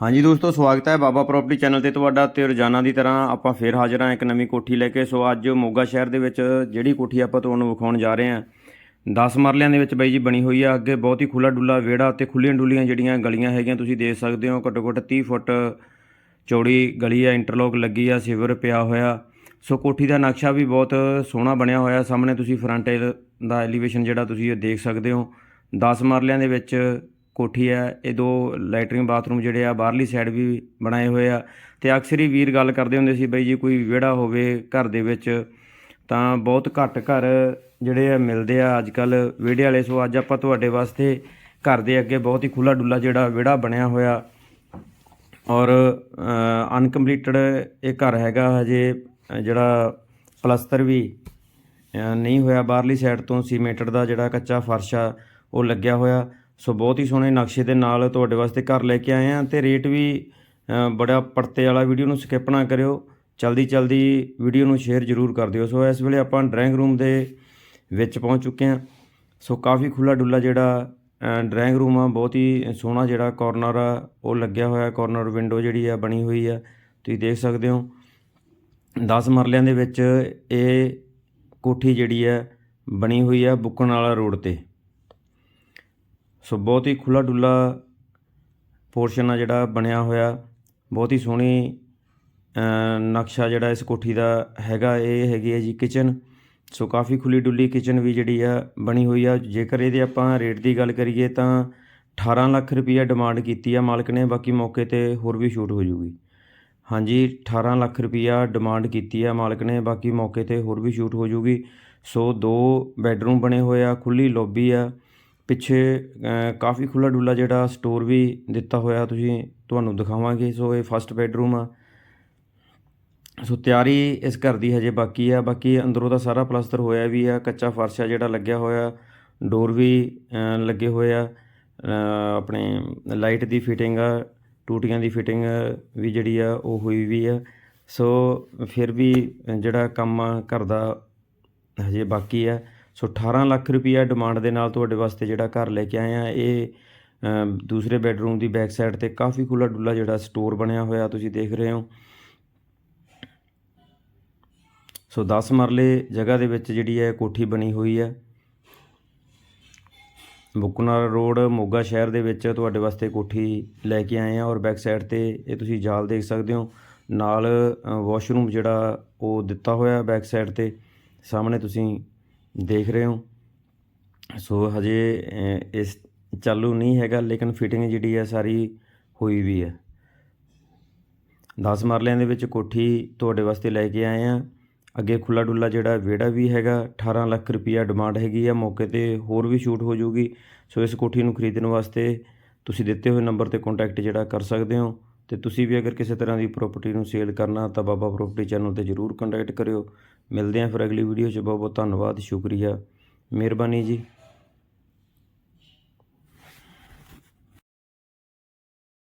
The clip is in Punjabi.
ਹਾਂਜੀ ਦੋਸਤੋ, ਸਵਾਗਤ ਹੈ ਬਾਬਾ ਪ੍ਰਾਪਰਟੀ ਚੈਨਲ ਤੇ ਤੁਹਾਡਾ ਤੇ ਰੋਜ਼ਾਨਾ ਦੀ ਤਰ੍ਹਾਂ ਆਪਾਂ ਫੇਰ ਹਾਜ਼ਰ ਹਾਂ ਇੱਕ ਨਵੀਂ ਕੋਠੀ ਲੈ ਕੇ। ਸੋ ਅੱਜ ਮੋਗਾ ਸ਼ਹਿਰ ਦੇ ਵਿੱਚ ਜਿਹੜੀ ਕੋਠੀ ਆਪਾਂ ਤੁਹਾਨੂੰ ਵਿਖਾਉਣ ਜਾ ਰਹੇ ਹਾਂ 10 ਮਰਲਿਆਂ ਦੇ ਵਿੱਚ ਬਾਈ ਜੀ ਬਣੀ ਹੋਈ ਆ। ਅੱਗੇ ਬਹੁਤ ਹੀ ਖੁੱਲਾ ਡੁੱਲਾ ਵਿਹੜਾ ਤੇ ਖੁੱਲੀਆਂ ਡੁੱਲੀਆਂ ਜਿਹੜੀਆਂ ਗਲੀਆਂ ਹੈਗੀਆਂ ਤੁਸੀਂ ਦੇਖ ਸਕਦੇ ਹੋ। ਘੱਟੋ ਘੱਟ 30 ਫੁੱਟ ਚੌੜੀ ਗਲੀ ਆ ਇੰਟਰਲੋਕ ਲੱਗੀ ਆ, ਸਿਵਰ ਪਿਆ ਹੋਇਆ। ਸੋ ਕੋਠੀ ਦਾ ਨਕਸ਼ਾ ਵੀ ਬਹੁਤ ਸੋਹਣਾ ਬਣਿਆ ਹੋਇਆ। ਸਾਹਮਣੇ ਤੁਸੀਂ ਫਰੰਟ ਦਾ ਐਲੀਵੇਸ਼ਨ ਜਿਹੜਾ ਤੁਸੀਂ ਇਹ ਦੇਖ ਸਕਦੇ ਹੋ। 10 ਮਰਲਿਆਂ ਦੇ ਵਿੱਚ ਕੋਠੀ ਹੈ, ਇਹ ਦੋ ਲੈਟਰਿੰਗ ਬਾਥਰੂਮ ਜਿਹੜੇ ਆ, ਬਾਹਰਲੀ ਸਾਈਡ ਵੀ ਬਣਾਏ ਹੋਏ ਆ। ਤੇ ਅਕਸਰ ਹੀ ਵੀਰ ਗੱਲ ਕਰਦੇ ਹੁੰਦੇ ਸੀ, ਬਈ ਜੀ ਕੋਈ ਵਿਹੜਾ ਹੋਵੇ ਘਰ ਦੇ ਵਿੱਚ, ਤਾਂ ਬਹੁਤ ਘੱਟ ਘਰ ਜਿਹੜੇ ਆ ਮਿਲਦੇ ਆ ਅੱਜ ਕੱਲ ਵਿਹੜੇ ਵਾਲੇ। ਸੋ ਅੱਜ ਆਪਾਂ ਤੁਹਾਡੇ ਵਾਸਤੇ ਘਰ ਦੇ ਅੱਗੇ ਬਹੁਤ ਹੀ ਖੁੱਲਾ ਡੁੱਲਾ ਜਿਹੜਾ ਵਿਹੜਾ ਬਣਿਆ ਹੋਇਆ। ਔਰ ਅਨਕੰਪਲੀਟਡ ਇਹ ਘਰ ਹੈਗਾ ਹਜੇ, ਜਿਹੜਾ ਪਲਸਤਰ ਵੀ ਨਹੀਂ ਹੋਇਆ। ਬਾਹਰਲੀ ਸਾਈਡ ਤੋਂ ਸੀਮੈਂਟਡ ਦਾ ਜਿਹੜਾ ਕੱਚਾ ਫਰਸ਼ ਆ, ਉਹ ਲੱਗਿਆ ਹੋਇਆ। ਸੋ ਬਹੁਤ ਹੀ ਸੋਹਣੇ ਨਕਸ਼ੇ ਦੇ ਨਾਲ ਤੁਹਾਡੇ ਵਾਸਤੇ ਘਰ ਲੈ ਕੇ ਆਏ ਆ ਤੇ ਰੇਟ ਵੀ ਬੜਾ ਪਰਤੇ ਵਾਲਾ ਵੀਡੀਓ ਨੂੰ ਸਕਿਪ ਨਾ ਕਰਿਓ। ਜਲਦੀ ਜਲਦੀ ਵੀਡੀਓ ਨੂੰ ਸ਼ੇਅਰ ਜ਼ਰੂਰ ਕਰ ਦਿਓ। ਸੋ ਇਸ ਵੇਲੇ ਆਪਾਂ ਡਰਾਇੰਗ ਰੂਮ ਦੇ ਵਿੱਚ ਪਹੁੰਚ ਚੁੱਕੇ ਹਾਂ। ਸੋ ਕਾਫੀ ਖੁੱਲਾ ਡੁੱਲਾ ਜਿਹੜਾ ਡਰਾਇੰਗ ਰੂਮ ਆ, ਬਹੁਤ ਹੀ ਸੋਹਣਾ ਜਿਹੜਾ ਕਾਰਨਰ ਆ, ਉਹ ਲੱਗਿਆ ਹੋਇਆ ਕਾਰਨਰ ਵਿੰਡੋ ਜਿਹੜੀ ਆ, ਬਣੀ ਹੋਈ ਆ। ਤੁਸੀਂ ਦੇਖ ਸਕਦੇ ਹੋ। 10 ਮਰਲਿਆਂ ਦੇ ਵਿੱਚ ਇਹ ਕੋਠੀ ਜਿਹੜੀ ਆ, ਬਣੀ ਹੋਈ ਆ ਬੁੱਕਣ ਵਾਲਾ ਰੋਡ ਤੇ। ਸੋ ਬਹੁਤ ਹੀ ਖੁੱਲਾ ਡੁੱਲਾ ਪੋਰਸ਼ਨ ਆ ਜਿਹੜਾ ਬਣਿਆ ਹੋਇਆ। ਬਹੁਤ ਹੀ ਸੋਹਣੀ ਨਕਸ਼ਾ ਜਿਹੜਾ ਇਸ ਕੋਠੀ ਦਾ ਹੈਗਾ, ਇਹ ਹੈਗੀ ਹੈ ਜੀ ਕਿਚਨ ਸੋ ਕਾਫੀ ਖੁੱਲੀ ਡੁੱਲੀ ਕਿਚਨ ਵੀ ਜਿਹੜੀ ਆ, ਬਣੀ ਹੋਈ ਆ। ਜੇਕਰ ਇਹਦੇ ਆਪਾਂ ਰੇਟ ਦੀ ਗੱਲ ਕਰੀਏ ਤਾਂ 18 ਲੱਖ ਰੁਪਈਆ ਡਿਮਾਂਡ ਕੀਤੀ ਆ ਮਾਲਕ ਨੇ, ਬਾਕੀ ਮੌਕੇ ਤੇ ਹੋਰ ਵੀ ਛੂਟ ਹੋ ਜੂਗੀ। ਹਾਂਜੀ 18 ਲੱਖ ਰੁਪਈਆ ਡਿਮਾਂਡ ਕੀਤੀ ਆ ਮਾਲਕ ਨੇ, ਬਾਕੀ ਮੌਕੇ ਤੇ ਹੋਰ ਵੀ ਛੂਟ ਹੋ ਜੂਗੀ। ਸੋ ਦੋ ਬੈੱਡਰੂਮ ਬਣੇ ਹੋਏ ਆ ਖੁੱਲੀ ਲੌਬੀ ਆ। ਪਿੱਛੇ ਕਾਫੀ ਖੁੱਲਾ ਡੁੱਲਾ ਜਿਹੜਾ ਸਟੋਰ ਵੀ ਦਿੱਤਾ ਹੋਇਆ ਤੁਸੀਂ, ਤੁਹਾਨੂੰ ਦਿਖਾਵਾਂਗੇ। ਸੋ ਇਹ ਫਸਟ ਬੈਡਰੂਮ ਆ। ਸੋ ਤਿਆਰੀ ਇਸ ਘਰ ਦੀ ਹਜੇ ਬਾਕੀ ਆ। ਬਾਕੀ ਅੰਦਰੋਂ ਦਾ ਸਾਰਾ ਪਲਸਤਰ ਹੋਇਆ ਵੀ ਆ, ਕੱਚਾ ਫਰਸ਼ ਆ ਜਿਹੜਾ ਲੱਗਿਆ ਹੋਇਆ। ਡੋਰ ਵੀ ਲੱਗੇ ਹੋਏ ਆ। ਆਪਣੇ ਲਾਈਟ ਦੀ ਫਿਟਿੰਗ ਆ, ਟੂਟੀਆਂ ਦੀ ਫਿਟਿੰਗ ਵੀ ਜਿਹੜੀ ਆ, ਉਹ ਹੋਈ ਵੀ ਆ। ਸੋ ਫਿਰ ਵੀ ਜਿਹੜਾ ਕੰਮ ਆ, ਘਰ ਦਾ ਹਜੇ ਬਾਕੀ ਆ। ਸੋ 18 ਲੱਖ ਰੁਪਈਆ ਡਿਮਾਂਡ ਦੇ ਨਾਲ ਤੁਹਾਡੇ ਵਾਸਤੇ ਜਿਹੜਾ ਘਰ ਲੈ ਕੇ ਆਏ ਆ, ਇਹ ਦੂਸਰੇ ਬੈੱਡਰੂਮ ਦੀ ਬੈਕ ਸਾਈਡ ਤੇ ਕਾਫੀ ਖੁੱਲਾ ਡੁੱਲਾ ਜਿਹੜਾ ਸਟੋਰ ਬਣਿਆ ਹੋਇਆ ਤੁਸੀਂ ਦੇਖ ਰਹੇ ਹੋ। ਸੋ 10 ਮਰਲੇ ਜਗ੍ਹਾ ਦੇ ਵਿੱਚ ਜਿਹੜੀ ਹੈ, ਕੋਠੀ ਬਣੀ ਹੋਈ ਹੈ। ਬੁਕਨਾਰ ਰੋਡ, ਮੋਗਾ ਸ਼ਹਿਰ ਦੇ ਵਿੱਚ ਤੁਹਾਡੇ ਵਾਸਤੇ ਕੋਠੀ ਲੈ ਕੇ ਆਏ ਆ ਔਰ ਬੈਕ ਸਾਈਡ ਤੇ ਇਹ ਤੁਸੀਂ ਜਾਲ ਦੇਖ ਸਕਦੇ ਹੋ। ਨਾਲ ਵਾਸ਼ਰੂਮ ਜਿਹੜਾ ਉਹ ਦਿੱਤਾ ਹੋਇਆ ਬੈਕ ਸਾਈਡ ਤੇ। ਸਾਹਮਣੇ ਤੁਸੀਂ ਦੇਖ ਰਹੇ ਹੋ। ਸੋ ਹਜੇ ਇਸ ਚਾਲੂ ਨਹੀਂ ਹੈਗਾ, ਲੇਕਿਨ ਫਿਟਿੰਗ ਜਿਹੜੀ ਹੈ ਸਾਰੀ ਹੋਈ ਵੀ ਹੈ। 10 ਮਰਲਿਆਂ ਦੇ ਵਿੱਚ ਕੋਠੀ ਤੁਹਾਡੇ ਵਾਸਤੇ ਲੈ ਕੇ ਆਏ ਆ ਅੱਗੇ ਖੁੱਲਾ ਡੁੱਲਾ ਜਿਹੜਾ ਵਿਹੜਾ ਵੀ ਹੈਗਾ 18 ਲੱਖ ਰੁਪਈਆ ਡਿਮਾਂਡ ਹੈਗੀ ਆ। ਮੌਕੇ ਤੇ ਹੋਰ ਵੀ ਛੂਟ ਹੋ ਜਾਊਗੀ। ਸੋ ਇਸ ਕੋਠੀ ਨੂੰ ਖਰੀਦਣ ਵਾਸਤੇ ਤੁਸੀਂ ਦਿੱਤੇ ਹੋਏ ਨੰਬਰ ਤੇ ਕੰਟੈਕਟ ਜਿਹੜਾ ਕਰ ਸਕਦੇ ਹੋ। ਤੇ ਤੁਸੀਂ ਵੀ ਅਗਰ ਕਿਸੇ ਤਰ੍ਹਾਂ ਦੀ ਪ੍ਰਾਪਰਟੀ ਨੂੰ ਸੇਲ ਕਰਨਾ ਤਾਂ ਬਾਬਾ ਪ੍ਰਾਪਰਟੀ ਚੈਨਲ ਤੇ ਜਰੂਰ ਕੰਟੈਕਟ ਕਰਿਓ। ਮਿਲਦੇ ਹਾਂ ਫਿਰ ਅਗਲੀ ਵੀਡੀਓ 'ਚ। ਬਹੁਤ ਬਹੁਤ ਧੰਨਵਾਦ, ਸ਼ੁਕਰੀਆ। ਮਿਹਰਬਾਨੀ ਜੀ।